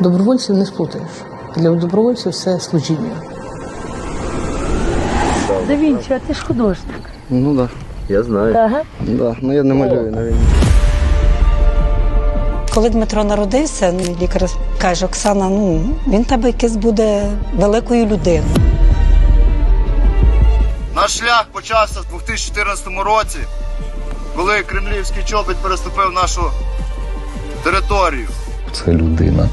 Добровольців не сплутаєш. Для добровольців це служіння. Да Вінчі, а ти ж художник. Ну так, да, я знаю. Ага. Да, ну я не малюю на війні. Коли Дмитро народився, ну, лікар каже, Оксана, ну він тебе якийсь буде великою людиною. Наш шлях почався в 2014 році, коли кремлівський чобіт переступив нашу територію. Це людина,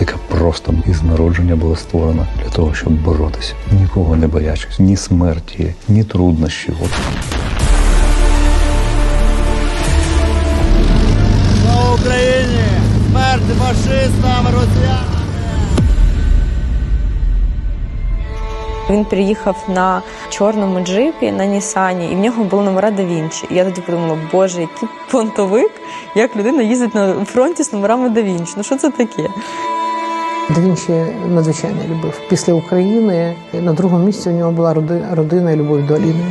яка просто із народження була створена для того, щоб боротися, нікого не боячись, ні смерті, ні труднощів. Слава Україні! Смерть фашистам, росіянам! Він приїхав на чорному джипі на Нісані, і в нього були номера да Вінчі. І я тоді подумала, боже, який понтовик, як людина їздить на фронті з номерами да Вінчі. Ну що це таке? Да Вінчі надзвичайно любив. Після України на другому місці у нього була родина родина і любов до Аліни.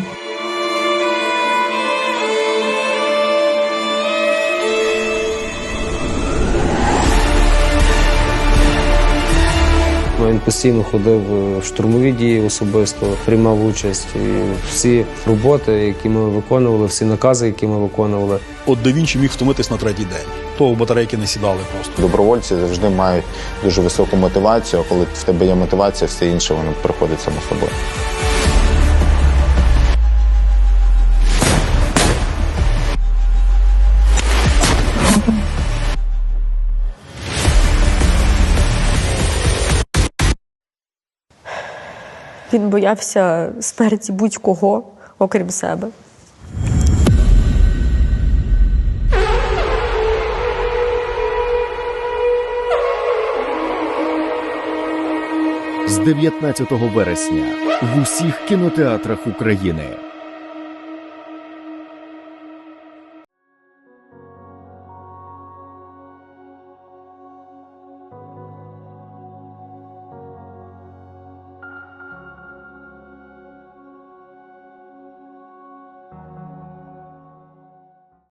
Він постійно ходив в штурмові дії особисто, приймав участь. І всі роботи, які ми виконували, всі накази, які ми виконували, От да Вінчі міг втомитись на третій день. То батарейки не сідали просто. Добровольці завжди мають дуже високу мотивацію. а Коли в тебе є мотивація, все інше воно приходить само собою. Він боявся смерті будь-кого, окрім себе. з 19 вересня в усіх кінотеатрах України.